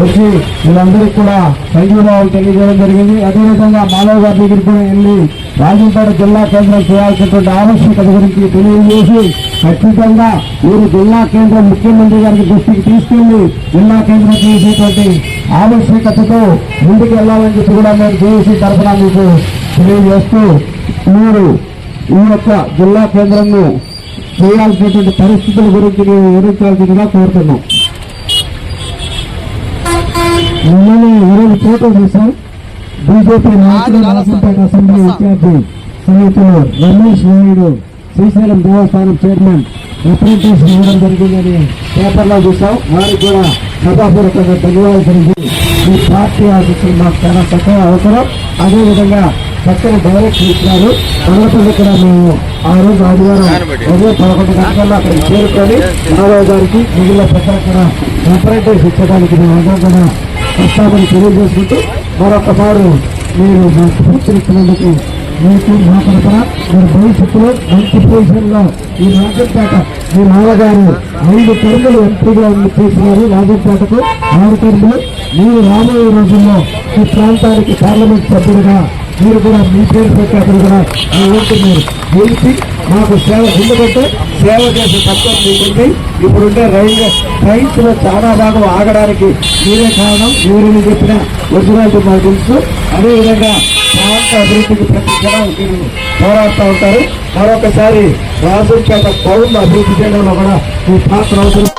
వచ్చి వీళ్ళందరికీ కూడా సంఘీభావం తెలియజేయడం జరిగింది. అదేవిధంగా మాధవ్ గారి దగ్గరికి కూడా వెళ్ళి రాజంపేట జిల్లా కేంద్రం చేయాల్సినటువంటి ఆవశ్యకత గురించి తెలియజేసి ఖచ్చితంగా మీరు జిల్లా కేంద్రం ముఖ్యమంత్రి గారికి దృష్టికి తీసుకెళ్ళి జిల్లా కేంద్రం చేసేటువంటి ఆవశ్యకతతో ముందుకు వెళ్ళాలని చెప్పి కూడా మేము జేఏసీ తరఫున మీకు తెలియజేస్తూ మీరు ఈ యొక్క జిల్లా కేంద్రంను చేయాల్సినటువంటి పరిస్థితుల గురించి మేము వివరించాల్సిందిగా కోరుతున్నాం. నిన్ననే ఈరోజు ఫోటో చూసాం బీజేపీ నాయకులు రాజంపేట అసెంబ్లీ ఇన్ఛార్జి స్నేహితులు రమేష్ నాయుడు శ్రీశైలం దేవస్థానం చైర్మన్ రిప్రజెంటేషన్ ఇవ్వడం జరిగిందని పేపర్లో చూసాం వారికి కూడా సభాపూర్వకంగా ధన్యవాదాలు తెలియదు ఈ పార్టీ ఆఫీసులు మాకు చాలా చక్కగా అవసరం. అదేవిధంగా చక్కని డైరెక్షన్ ఇచ్చినారు మనపల్లి కూడా మేము ఆ రోజు ఆదివారం ఉదయం పదకొండు గంటల్లో అక్కడికి చేరుకొని మాధవ్ గారికి మిగిలిన పెద్దలు కూడా రిప్రజెంటేషన్ ఇచ్చడానికి మేము అందరం కూడా ప్రస్తావన తెలియజేసుకుంటూ మరొకసారి మీరు మాకు స్ఫూర్తినిచ్చినందుకు మీకు మా తరఫున మీరు భవిష్యత్తులో మంచి పొజిషన్లో ఈ రాజంపేట మీ నాన్నగారు ఐదు టర్ములు ఎంపీగా చేసినారు రాజంపేటకు ఆరు టర్ములు. మీరు రాబోయే రోజుల్లో ఈ ప్రాంతానికి పార్లమెంట్ సభ్యుడిగా మీరు కూడా మీ పేరు పెట్టి అక్కడ కూడా మీ గెలిపి మాకు సేవ ఎందుకంటే సేవ చేసే తత్వం మీకుంది ఇప్పుడుండే రైల్వే ట్రైన్స్ చాలా భాగం ఆగడానికి మీరే కారణం. ఎవరైనా చెప్పిన ఒరిజినాలిటీ మాకు తెలుసు. అదేవిధంగా ప్రాంత అభివృద్ధికి ప్రతి జనం మీరు పోరాడుతూ ఉంటారు. మరొకసారి రాజు చేత పౌరులు అభివృద్ధి చేయడంలో కూడా మీ పాత్ర అవసరం.